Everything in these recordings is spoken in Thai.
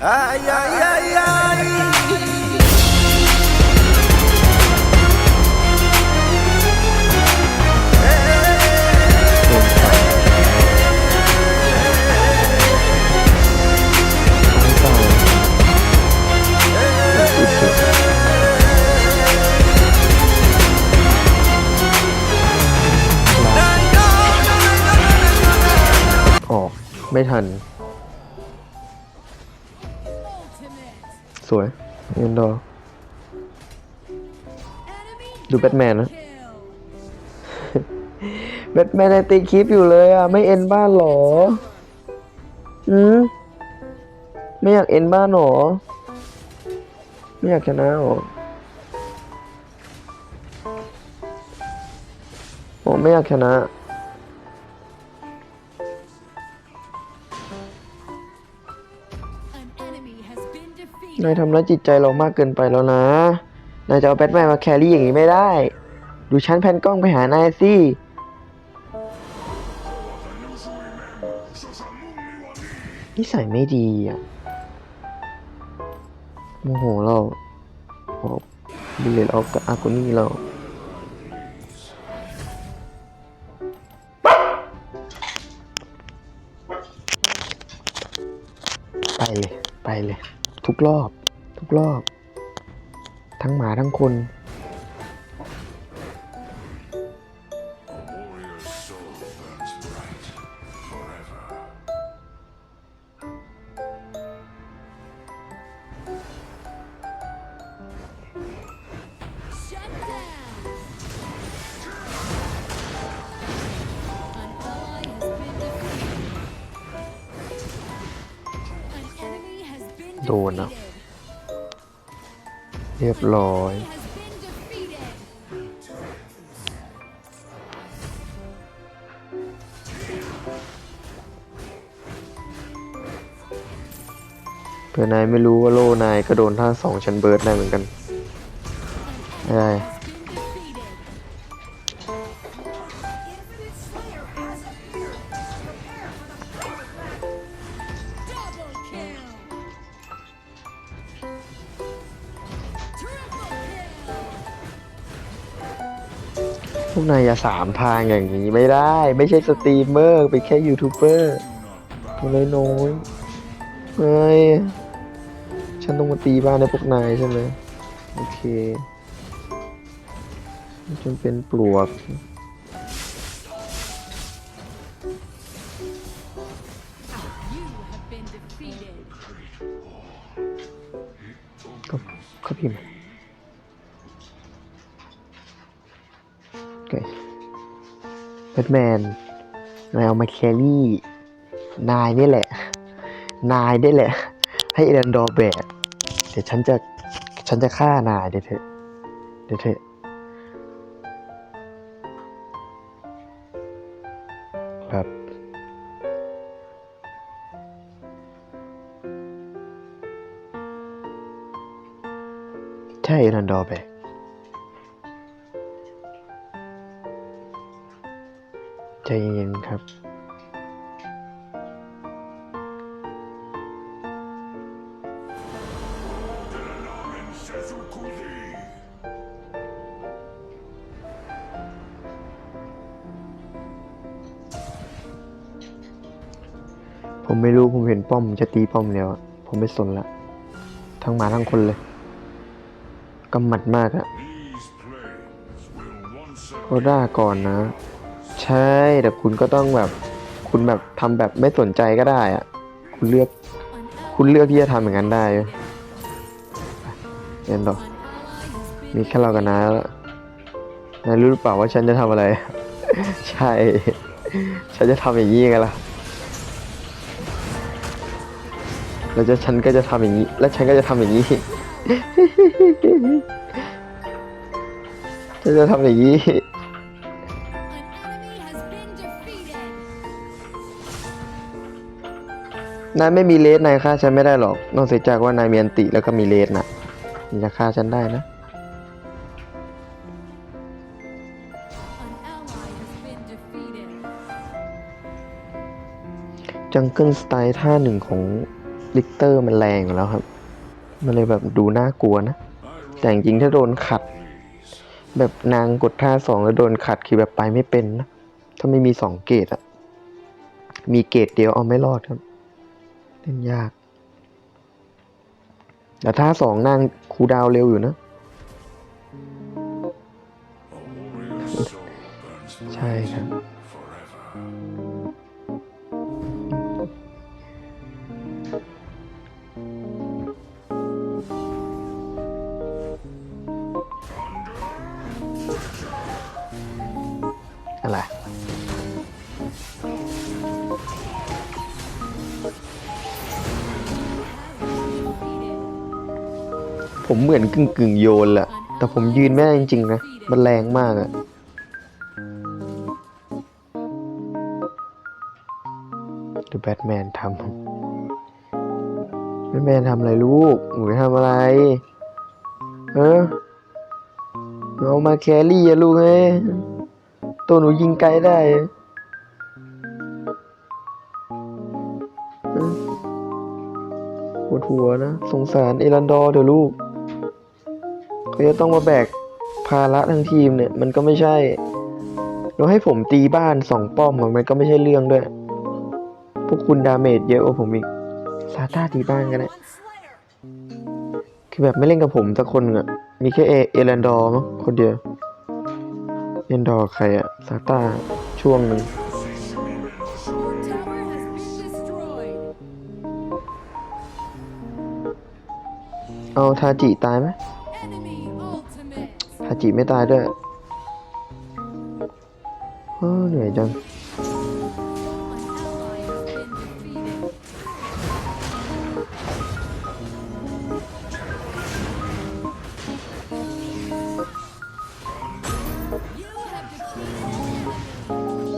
Ay, ay, ay, ay. ออกไม่ทัน สวยเอ็นดอดูแบทแมนนะ แบทแมนยังตีคลิปอยู่เลยอะ ไม่เอ็นบ้านหรออืมไม่อยากเอ็นบ้านหรอ ไม่อยากชนะหรอผมไม่อยากชนะ นายทำร้ายจิตใจเรามากเกินไปแล้วนะ นายจะเอาแบทแมนมาแครี่อย่างนี้ไม่ได้ ดูชั้นแผ่นกล้องไปหานายสิ นิสัยไม่ดีอะ โมโหเราบอกบิเลตเอากับอากุนี่เราไปเลย ไปเลย ทุกรอบ ทุกรอบ ทั้งหมาทั้งคน โดนนะเรียบร้อย เผื่อนายไม่รู้ว่าโล่นายก็โดนท่าสองชั้นเบิร์ดได้เหมือนกันได้ วกนายอย่าสามทางอย่างนี้ไม่ได้ ไม่ใช่สตรีมเมอร์เป็นแค่ยูทูบเบอร์ตัวน้อยๆเฮ้ยฉันต้องมาตีบ้านในพวกนายใช่ไหมโอเคจนเป็นปลวก You have been defeated. ก็เขาพิมพ์ แบทแมนนายเอามาแครี่ นายนี่แหละ นายนี่แหละ ให้เอรันดอร์แบกเดี๋ยวฉันจะ ฉันจะฆ่านายเดี๋ยวเถอะเดี๋ยวเถอะแบบใช่เอรันดอร์แบก ใจเย็นๆครับ ผมไม่รู้ผมเห็นป้อมจะตีป้อมแล้วอะผมไม่สนละ ทั้งหมาทั้งคนเลยกำหมัดมากอะโคด้าก่อนนะ ใช่แต่คุณก็ต้องแบบ คุณแบบทำแบบไม่สนใจก็ได้อะคุณเลือก คุณเลือกที่จะทำอย่างนั้นได้เรียนต่อมีแค่เรากับน้าแล้วนายรู้หรือเปล่าว่าฉันจะทำอะไร ใช่ ฉันจะทำอย่างนี้ไงล่ะ แล้วจะฉันก็จะทำอย่างนี้ และฉันก็จะทำอย่างนี้ ฉันจะทำอย่างนี้ นายไม่มีเลสนายฆ่าฉันไม่ได้หรอก นอกเสียจากว่านายมีอันติแล้วก็มีเลสนะนายจะฆ่าฉันได้นะ จังเกิลสไตล์ท่าหนึ่งของลิกเตอร์มันแรงอยู่แล้วครับ มันเลยแบบดูน่ากลัวนะ แต่จริงๆถ้าโดนขัด แบบนางกดท่าสองแล้วโดนขัดคือแบบไปไม่เป็นนะ ถ้าไม่มีสองเกตอะมีเกตเดียวเอาไม่รอดครับ เล่นยาก แต่ท่าสองนางคูลดาวน์เร็วอยู่นะ ใช่ครับ ผมเหมือนกึ่งกึ่งโยนแหละ แต่ผมยืนไม่ได้จริงๆนะ มันแรงมากอะดูแบทแมนทำแบทแมนทำอะไรลูกหนูทำอะไร เออเอามาแครี่อะลูกเอ้ตัวหนูยิงไกลได้ปวดหัวนะ สงสารเอรันดอร์เดี๋ยวลูก จะต้องมาแบกภาระทั้งทีมเนี่ย มันก็ไม่ใช่ แล้วให้ผมตีบ้านสองป้อมอะมันก็ไม่ใช่เรื่องด้วย พวกคุณดาเมจเยอะกว่าผมอีกซาต้าตีบ้านกันนะคือแบบไม่เล่นกับผมสักคนนึงอะมีแค่เอเอรันดอร์มั้งคนเดียวเอรันดอร์ใครอะซาต้าช่วงหนึ่งเอาทาจิตายไหม จิไม่ตายด้วยเหนื่อยจัง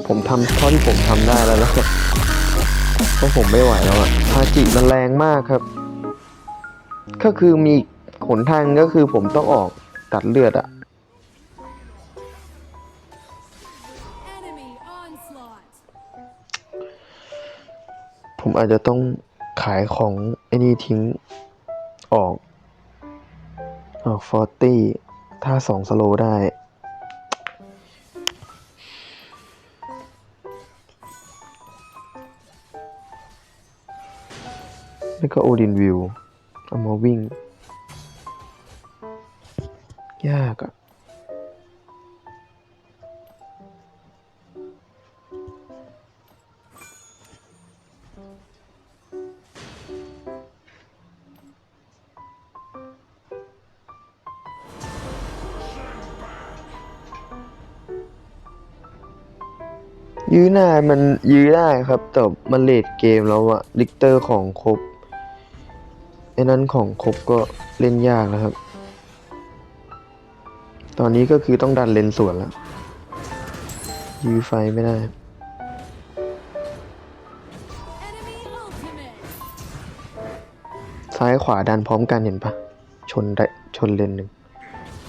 ผมทำเท่าที่ผมทำได้แล้วนะครับเพราะผมไม่ไหวแล้วอะทาจิมันแรงมากครับ ก็คือมีหนทางก็คือผมต้องออกตัดเลือดอะ ผมอาจจะต้องขายของไอ้นี่ทิ้งออกออกฟอร์ตี้ถ้าสองสโลได้ แล้วก็โอดินวิว เอามาวิ่ง ยากอะ ยื้อหน้มันยื้อได้ครับ แต่มันเลดเกมแล้วอะลิกเตอร์ของครบไอ้นั้นของครบก็เล่นยากนะครับ ตอนนี้ก็คือต้องดันเลนสวนแล้ว ยื้อไฟไม่ได้ซ้ายขวาดันพร้อมกันเห็นปะชนได้ชนเลนหนึ่ง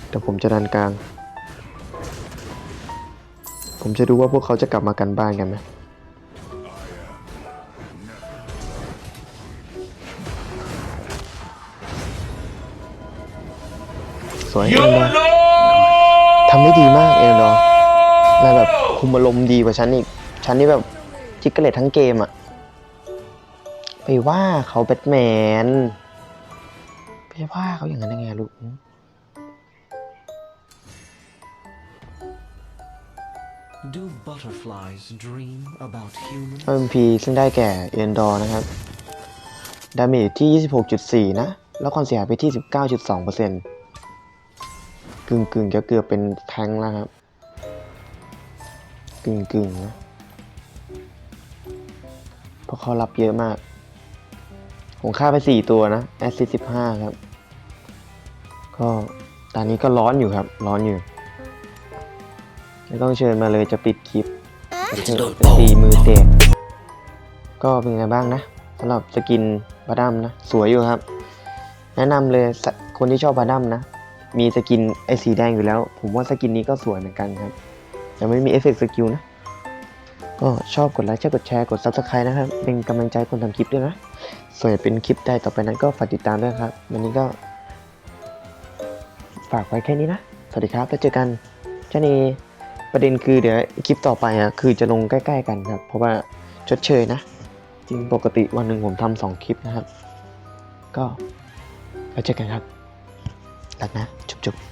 แต่ผมจะดันกลาง ผมจะดูว่าพวกเขาจะกลับมากันบ้านกันไหมสวยเอ็นดอร์ทำได้ดีมากเอ็นดอร์นายแบบคุมอารมณ์ดีกว่าฉันอีก ฉันนี่แบบจิกเกเลตทั้งเกมอะไปว่าเขาแบทแมน ไปว่าเขาอย่างนั้นได้ไงลูก Do butterflies dream about humans? MP ซึ่งได้แก่เอ็นดอร์นะครับ ดาเมจที่ 26.4 นะ แล้วความเสียหายไปที่ 19.2%กึ่งกึ่งจะเกือบเป็นแทงแล้วครับ กึ่งกึ่งนะ เพราะเขารับเยอะมาก ผมฆ่าไป 4 ตัวนะ แอสซิส15 ครับ ก็ตอนนี้ก็ร้อนอยู่ครับ ร้อนอยู่ ไม่ต้องเชิญมาเลยจะปิดคลิปตีมือเตะก็เป็นไงบ้างนะสำหรับสกินบาดัมนะ สวยอยู่ครับ แนะนำเลยสคนที่ชอบบาดัมนะ มีสกินไอสีแดงอยู่แล้ว ผมว่าสกินนี้ก็สวยเหมือนกันครับยังไม่มีเอฟเฟกต์สกิลนะ ก็ชอบกดไลค์ชอบกดแชร์กด Subscribe นะครับ เป็นกำลังใจคนทำคลิปด้วยนะสส่วนจะเป็นคลิปใดต่อไปนั้นก็ฝากติดตามด้วยครับ วันนี้ก็ ฝากไว้แค่นี้นะ สวัสดีครับ แล้วเจอกันเจ้าเน ประเด็นคือเดี๋ยวคลิปต่อไปอะคือจะลงใกล้ ๆ กันครับ เพราะว่าชดเชยนะ จริงปกติวันหนึ่งผมทำสองคลิปนะครับ ก็แล้วเจอกันครับรักนะ จุ๊บๆ